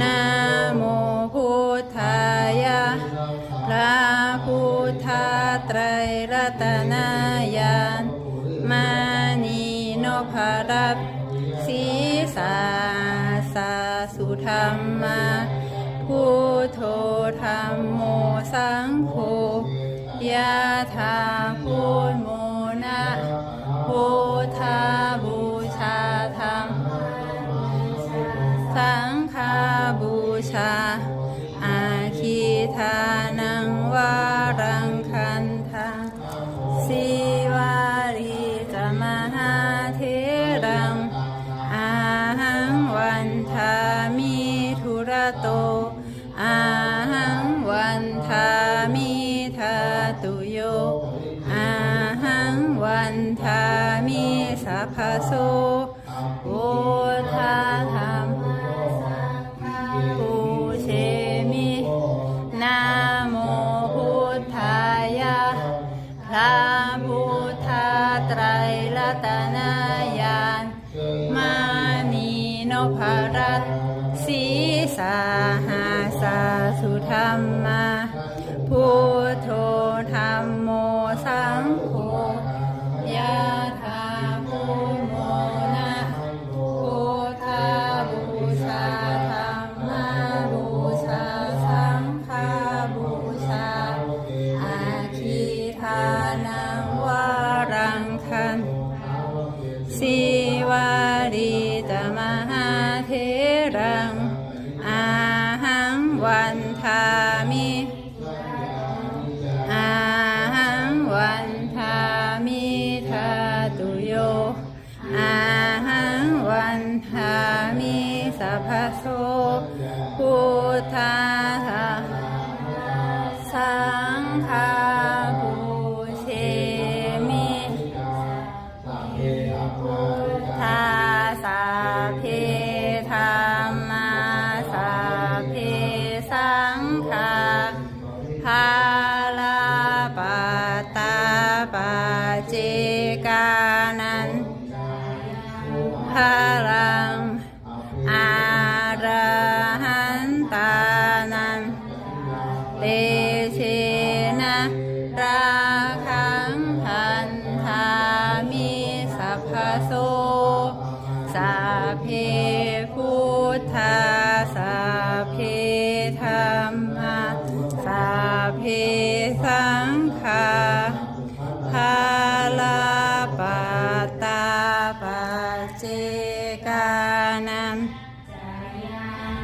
นะโมพุทธายะพระพุทธไตรรัตนายานมานีโนภรัตสีสาสาสุธรรมาพุทโธธรรมโมสังโฆยะถา ชา อาคีทานังวารังคันทาสิวารีจะมหาเทรัง อาหังวันทามิทุระโต อาหังวันทามิทาตุโย อาหังวันทามิสัพพโสโอ พุทธไตรรัตนายานมานีนพรัตสีสาหาสาสุธรรมาพุทโธธรรมโมสังโฆยะถาพุโมนะพุทธาบูชาธรรมบูชาสังฆาบูชาอาคีทา วารีตมหาเทรัง อาหังวันทามิ อาหังวันทามิทาตุโย อาหังวันทามิสัพพโสพุทธาสังฆา ทาสาเพธรรมาสาเพสังฆาภาลาปาตาปาเจกานันพลังอาระหันตานันเต ทธาสัพเพธรรมสัพเพสังฆาภาลาปตาปเจ